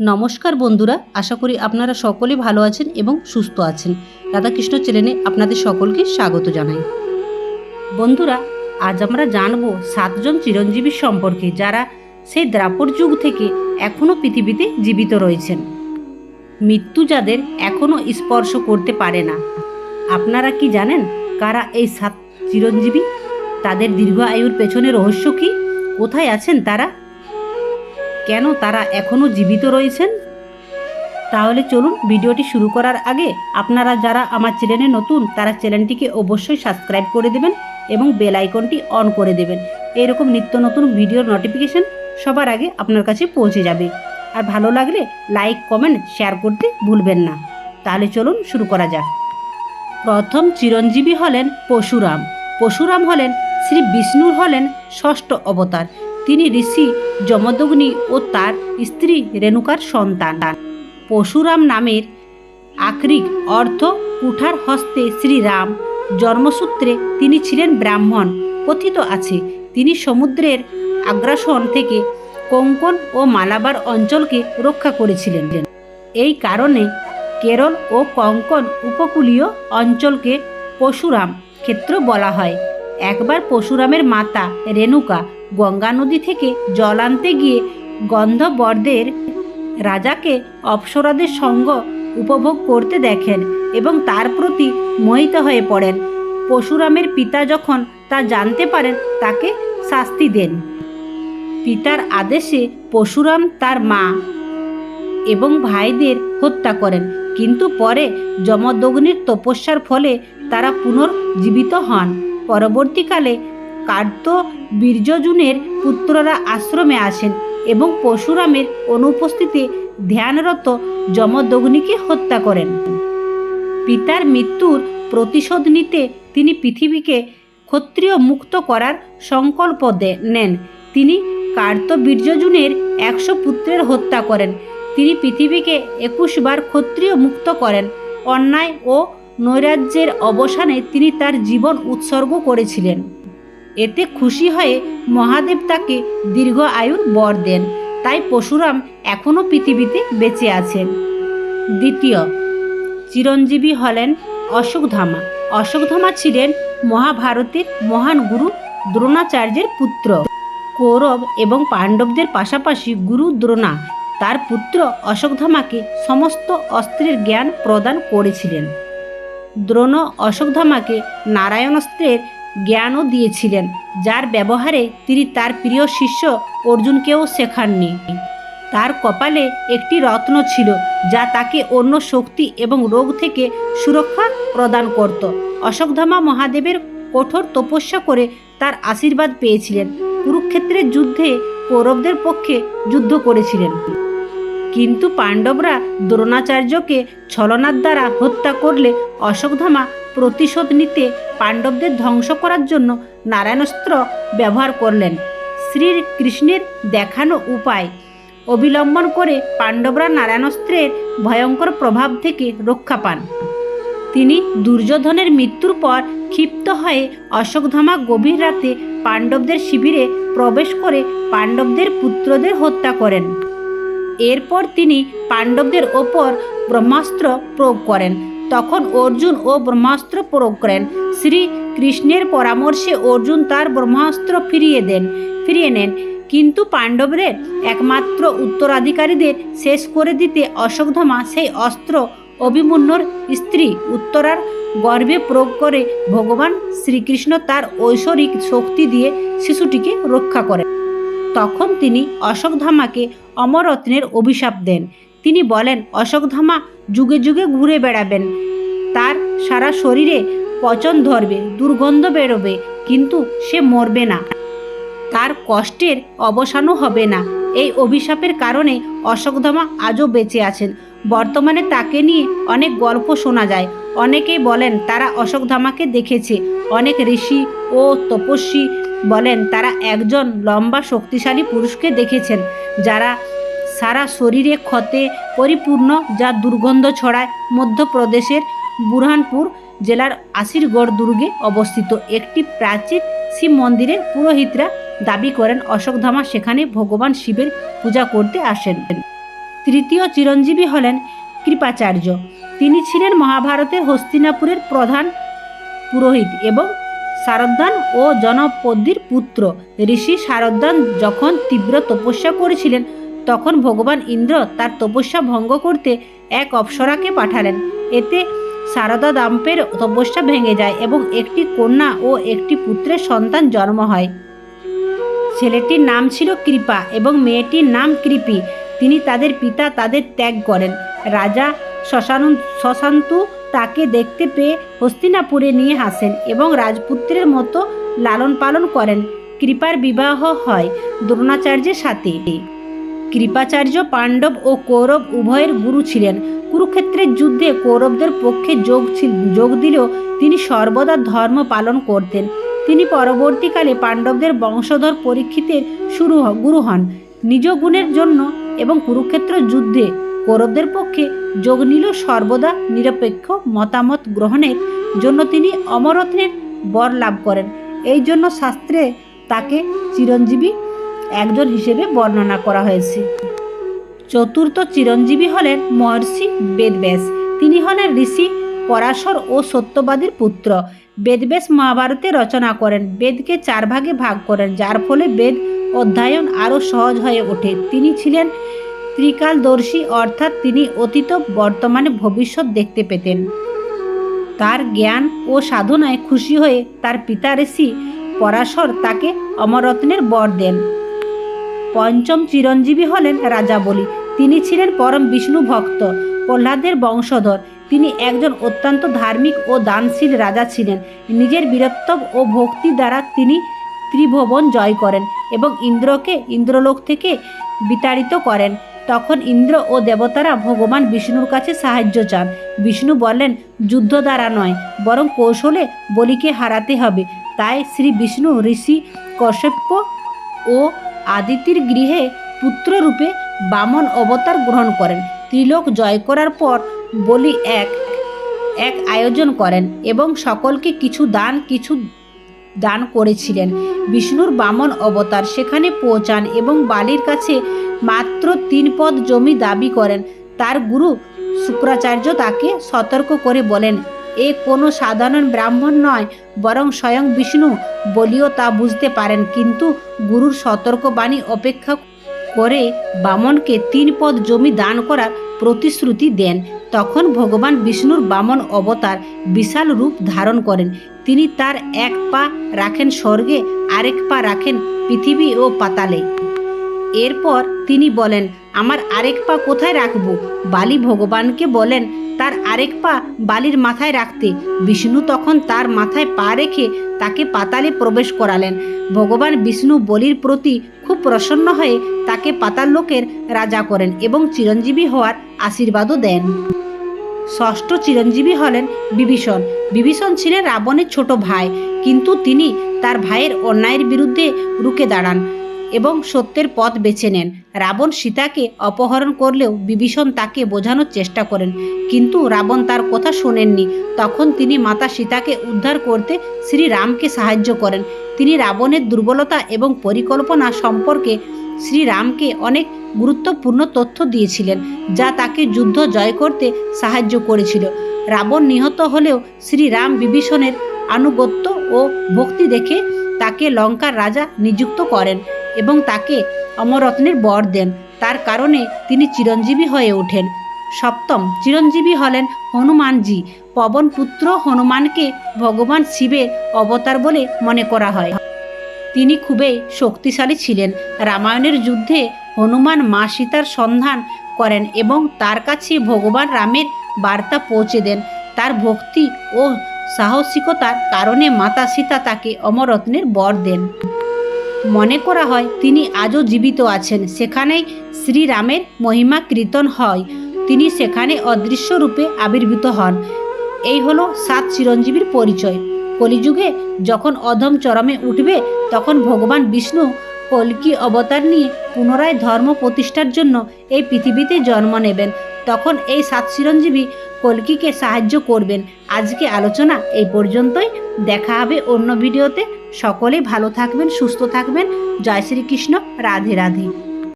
নমস্কার বন্ধুরা, আশা করি আপনারা সকলে ভালো আছেন এবং সুস্থ আছেন। রাধাকৃষ্ণ চ্যানেলে আপনাদের সকলকে স্বাগত জানাই। বন্ধুরা, আজ আমরা জানব সাতজন চিরঞ্জীবীর সম্পর্কে যারা সেই দ্রাপর যুগ থেকে এখনও পৃথিবীতে জীবিত রয়েছেন। মৃত্যু যাদের এখনও স্পর্শ করতে পারে না। আপনারা কি জানেন কারা এই সাত চিরঞ্জীবী? তাদের দীর্ঘ আয়ুর পেছনে রহস্য কি? কোথায় আছেন তারা? কেন তারা এখনও জীবিত রয়েছেন? তাহলে চলুন ভিডিওটি শুরু করার আগে আপনারা যারা আমার চ্যানেলে নতুন, তারা চ্যানেলটিকে অবশ্যই সাবস্ক্রাইব করে দেবেন এবং বেল আইকনটি অন করে দেবেন। এরকম নিত্য নতুন ভিডিওর নোটিফিকেশন সবার আগে আপনার কাছে পৌঁছে যাবে। আর ভালো লাগলে লাইক, কমেন্ট, শেয়ার করতে ভুলবেন না। তাহলে চলুন শুরু করা যাক। প্রথম চিরঞ্জীবী হলেন পশুরাম। পশুরাম হলেন শ্রী বিষ্ণুর হলেন ষষ্ঠ অবতার। তিনি ঋষি যমদগ্নি ও তার স্ত্রী রেণুকার সন্তান। পশুরাম নামের আকরিক অর্থ কুঠার হস্তে শ্রীরাম জন্মসূত্রে তিনি ছিলেন ব্রাহ্মণ, কথিত আছে তিনি সমুদ্রের আগ্রাসন থেকে কোঙ্কন ও মালাবার অঞ্চলকে রক্ষা করেছিলেন। এই কারণে কেরল ও কঙ্কন উপকূলীয় অঞ্চলকে পশুরাম ক্ষেত্র বলা হয়। একবার পশুরামের মাতা রেণুকা গঙ্গা নদী থেকে জল আনতে গিয়ে গন্ধবর্দের রাজাকে অপ্সরাদের সঙ্গ উপভোগ করতে দেখেন এবং তার প্রতি মোহিত হয়ে পড়েন। পশুরামের পিতা যখন তা জানতে পারেন, তাকে শাস্তি দেন। পিতার আদেশে পশুরাম তার মা এবং ভাইদের হত্যা করেন। কিন্তু পরে যমদগ্নির তপস্যার ফলে তারা পুনর্জীবিত হন। পরবর্তীকালে কার্ত বীর্যজুনের পুত্ররা আশ্রমে আসেন এবং পশুরামের অনুপস্থিতি ধ্যানরত যমদগ্নিকে হত্যা করেন। পিতার মৃত্যুর প্রতিশোধ নিতে তিনি পৃথিবীকে ক্ষত্রিয় মুক্ত করার সংকল্প নেন। তিনি কার্ত কার্তবীর্যজুনের একশো পুত্রের হত্যা করেন। তিনি পৃথিবীকে একুশবার ক্ষত্রিয় মুক্ত করেন। অন্যায় ও নৈরাজ্যের অবসানে তিনি তার জীবন উৎসর্গ করেছিলেন। এতে খুশি হয়ে মহাদেব তাকে দীর্ঘ আয়ুর বর দেন। তাই পশুরাম এখনও পৃথিবীতে বেঁচে আছেন। দ্বিতীয়, চিরঞ্জীবী হলেন অশোকধামা। অশোকধামা ছিলেন মহাভারতের মহান গুরু দ্রোণাচার্যের পুত্র। কৌরব এবং পাণ্ডবদের পাশাপাশি গুরু দ্রোণা তার পুত্র অশোকধামাকে সমস্ত অস্ত্রের জ্ঞান প্রদান করেছিলেন। দ্রোণ অশোকধামাকে নারায়ণাস্ত্রের জ্ঞানও দিয়েছিলেন, যার ব্যবহারে তিনি তার প্রিয় শিষ্য অর্জুনকেও শেখাননি। তার কপালে একটি রত্ন ছিল, যা তাকে অন্য শক্তি এবং রোগ থেকে সুরক্ষা প্রদান করত। অশোকধামা মহাদেবের কঠোর তপস্যা করে তার আশীর্বাদ পেয়েছিলেন। কুরুক্ষেত্রের যুদ্ধে কৌরবদের পক্ষে যুদ্ধ করেছিলেন। কিন্তু পাণ্ডবরা দ্রোণাচার্যকে ছলনার দ্বারা হত্যা করলে অশোকধামা প্রতিশোধ নিতে পাণ্ডবদের ধ্বংস করার জন্য নারায়ণস্ত্র ব্যবহার করলেন। শ্রীকৃষ্ণের দেখানো উপায়, অবিলম্বন করে পাণ্ডবরা নারায়ণাস্ত্রের ভয়ঙ্কর প্রভাব থেকে রক্ষা পান। তিনি দুর্যোধনের মৃত্যুর পর ক্ষিপ্ত হয়ে অশোকধামা গভীর রাতে পাণ্ডবদের শিবিরে প্রবেশ করে পাণ্ডবদের পুত্রদের হত্যা করেন। এরপর তিনি পাণ্ডবদের ওপর ব্রহ্মাস্ত্র প্রয়োগ করেন। তখন অর্জুন ও ব্রহ্মাস্ত্র প্রয়োগ করেন। শ্রী কৃষ্ণের পরামর্শে অর্জুন তার ব্রহ্মাস্ত্র ফিরিয়ে দেন, ফিরিয়ে নেন। কিন্তু পাণ্ডবদের একমাত্র উত্তরাধিকারীদের শেষ করে দিতে অশোকধামা সেই অস্ত্র অভিমন্যুর স্ত্রী উত্তরার গর্ভে প্রয়োগ করে ভগবান শ্রীকৃষ্ণ তার ঐশ্বরিক শক্তি দিয়ে শিশুটিকে রক্ষা করেন। তখন তিনি অশোকধামাকে অমরত্নের অভিশাপ দেন। তিনি বলেন অশোকধামা যুগে যুগে ঘুরে বেড়াবেন। তার সারা শরীরে পচন ধরবে, দুর্গন্ধ বেরোবে, কিন্তু সে মরবে না। তার কষ্টের অবসানও হবে না। এই অভিশাপের কারণে অশোকধামা আজও বেঁচে আছেন। বর্তমানে তাকে নিয়ে অনেক গল্প শোনা যায়। অনেকেই বলেন, তারা অশোকধামাকে দেখেছে। অনেক ঋষি ও তপস্বী বলেন, তারা একজন লম্বা শক্তিশালী পুরুষকে দেখেছেন, যারা সারা শরীরে ক্ষতে পরিপূর্ণ, যা দুর্গন্ধ ছড়ায়। মধ্যপ্রদেশের বুরহানপুর জেলার আশিরগড় দুর্গে অবস্থিত একটি প্রাচীন শিব মন্দিরের পুরোহিতরা দাবি করেন অশোকধামা সেখানে ভগবান শিবের পূজা করতে আসেন। তৃতীয় চিরঞ্জীবী হলেন কৃপাচার্য। তিনি ছিলেন মহাভারতের হস্তিনাপুরের প্রধান পুরোহিত এবং শারদ্দান ও জনপদ্যির পুত্র। ঋষি শারদ্দান যখন তীব্র তপস্যা করেছিলেন, তখন ভগবান ইন্দ্র তার তপস্যা ভঙ্গ করতে এক অপ্সরাকে পাঠালেন। এতে শারদা দাম্পের তপস্যা ভেঙে যায় এবং একটি কন্যা ও একটি পুত্রের সন্তান জন্ম হয়। ছেলেটির নাম ছিল কৃপা এবং মেয়েটির নাম কৃপি। তিনি তাদের পিতা তাদের ত্যাগ করেন। রাজা শশানু শশান্তু তাকে দেখতে পেয়ে হস্তিনাপুরে নিয়ে আসেন এবং রাজপুত্রের মতো লালন পালন করেন। কৃপার বিবাহ হয় দ্রোণাচার্যের সাথে। কৃপাচার্য পাণ্ডব ও কৌরব উভয়ের গুরু ছিলেন। কুরুক্ষেত্রের যুদ্ধে কৌরবদের পক্ষে যোগ ছিল- যোগ দিলেও তিনি সর্বদা ধর্ম পালন করতেন। তিনি পরবর্তীকালে পাণ্ডবদের বংশধর পরীক্ষিতের শুরু গুরু হন। নিজ গুণের জন্য এবং কুরুক্ষেত্র যুদ্ধে কৌরবদের পক্ষে যোগ নিলেও সর্বদা নিরপেক্ষ মতামত গ্রহণের জন্য তিনি অমরত্নের বর লাভ করেন। এই জন্য শাস্ত্রে তাকে চিরঞ্জীবী একজন হিসেবে বর্ণনা করা হয়েছে। চতুর্থ চিরঞ্জীবী হলেন মহর্ষি বেদব্যাস। তিনি হলেন ঋষি পরাশর ও সত্যবাদীর পুত্র। বেদব্যাস মহাভারতে রচনা করেন। বেদকে চার ভাগে ভাগ করেন, যার ফলে বেদ অধ্যয়ন আরও সহজ হয়ে ওঠে। তিনি ছিলেন ত্রিকালদর্শী অর্থাৎ তিনি অতীত, বর্তমানে ভবিষ্যৎ দেখতে পেতেন। তার জ্ঞান ও সাধনায় খুশি হয়ে তার পিতা ঋষি পরাশর তাকে অমরত্নের বর দেন। পঞ্চম চিরঞ্জীবী হলেন রাজা বলি। তিনি ছিলেন পরম বিষ্ণু ভক্ত, প্রহ্লাদের বংশধর। তিনি একজন অত্যন্ত ধার্মিক ও দানশীল রাজা ছিলেন। নিজের বীরত্ব ও ভক্তি দ্বারা তিনি ত্রিভুবন জয় করেন এবং ইন্দ্রকে ইন্দ্রলোক থেকে বিতাড়িত করেন। তখন ইন্দ্র ও দেবতারা ভগবান বিষ্ণুর কাছে সাহায্য চান। বিষ্ণু বলেন যুদ্ধ দ্বারা নয়, বরং কৌশলে বলিকে হারাতে হবে। তাই শ্রী বিষ্ণু ঋষি কশ্যপ ও আদিতির গৃহে পুত্ররূপে বামন অবতার গ্রহণ করেন। ত্রিলোক জয় করার পর বলি এক এক আয়োজন করেন এবং সকলকে কিছু দান, কিছু দান করেছিলেন। বিষ্ণুর বামন অবতার সেখানে পৌঁছান এবং বালির কাছে মাত্র তিন পদ জমি দাবি করেন। তার গুরু শুক্রাচার্য তাকে সতর্ক করে বলেন, এ কোনো সাধারণ ব্রাহ্মণ নয়, বরং স্বয়ং বিষ্ণু। বলিও তা বুঝতে পারেন, কিন্তু গুরুর সতর্কবাণী অপেক্ষা করে বামনকে তিন পদ জমি দান করার প্রতিশ্রুতি দেন। তখন ভগবান বিষ্ণুর বামন অবতার বিশাল রূপ ধারণ করেন। তিনি তার এক পা রাখেন স্বর্গে, আরেক পা রাখেন পৃথিবী ও পাতালে। এরপর তিনি বলেন, আমার আরেক পা কোথায় রাখব? বালি ভগবানকে বলেন, তার আরেক পা বালির মাথায় রাখতে। বিষ্ণু তখন তার মাথায় পা রেখে তাকে পাতালে প্রবেশ করালেন। ভগবান বিষ্ণু বলির প্রতি খুব প্রসন্ন হয়ে তাকে পাতাল লোকের রাজা করেন এবং চিরঞ্জীবী হওয়ার আশীর্বাদও দেন। ষষ্ঠ চিরঞ্জীবী হলেন বিভীষণ। বিভীষণ ছিলেন রাবণের ছোট ভাই, কিন্তু তিনি তার ভাইয়ের অন্যায়ের বিরুদ্ধে রুখে দাঁড়ান এবং সত্যের পথ বেছে নেন। রাবণ সীতাকে অপহরণ করলেও বিভীষণ তাকে বোঝানোর চেষ্টা করেন, কিন্তু রাবণ তার কথা শোনেননি। তখন তিনি মাতা সীতাকে উদ্ধার করতে শ্রীরামকে সাহায্য করেন। তিনি রাবণের দুর্বলতা এবং পরিকল্পনা সম্পর্কে শ্রীরামকে অনেক গুরুত্বপূর্ণ তথ্য দিয়েছিলেন, যা তাকে যুদ্ধ জয় করতে সাহায্য করেছিল। রাবণ নিহত হলেও শ্রীরাম বিভীষণের আনুগত্য ও ভক্তি দেখে তাকে লঙ্কার রাজা নিযুক্ত করেন এবং তাকে অমরত্নের বর দেন। তার কারণে তিনি চিরঞ্জীবী হয়ে ওঠেন। সপ্তম চিরঞ্জীবী হলেন হনুমানজি। পবন পুত্র হনুমানকে ভগবান শিবের অবতার বলে মনে করা হয়। তিনি খুবই শক্তিশালী ছিলেন। রামায়ণের যুদ্ধে হনুমান মা সীতার সন্ধান করেন এবং তার কাছে ভগবান রামের বার্তা পৌঁছে দেন। তার ভক্তি ও সাহসিকতার কারণে মাতা সীতা তাকে অমরত্নের বর দেন। মনে করা হয়, তিনি আজও জীবিত আছেন। সেখানেই শ্রীরামের মহিমা কীর্তন হয়। তিনি সেখানে অদৃশ্য রূপে আবির্ভূত হন। এই হলো সাত চিরঞ্জীবীর পরিচয়। কলিযুগে যখন অধম চরমে উঠবে, তখন ভগবান বিষ্ণু কল্কি অবতার নিয়ে পুনরায় ধর্ম প্রতিষ্ঠার জন্য এই পৃথিবীতে জন্ম নেবেন। তখন এই সাত চিরঞ্জীবী কল্কিকে সাহায্য করবেন। আজকে আলোচনা এই পর্যন্তই। দেখা হবে অন্য ভিডিওতে। সকলেই ভালো থাকবেন, সুস্থ থাকবেন। জয় শ্রীকৃষ্ণ। রাধে রাধে।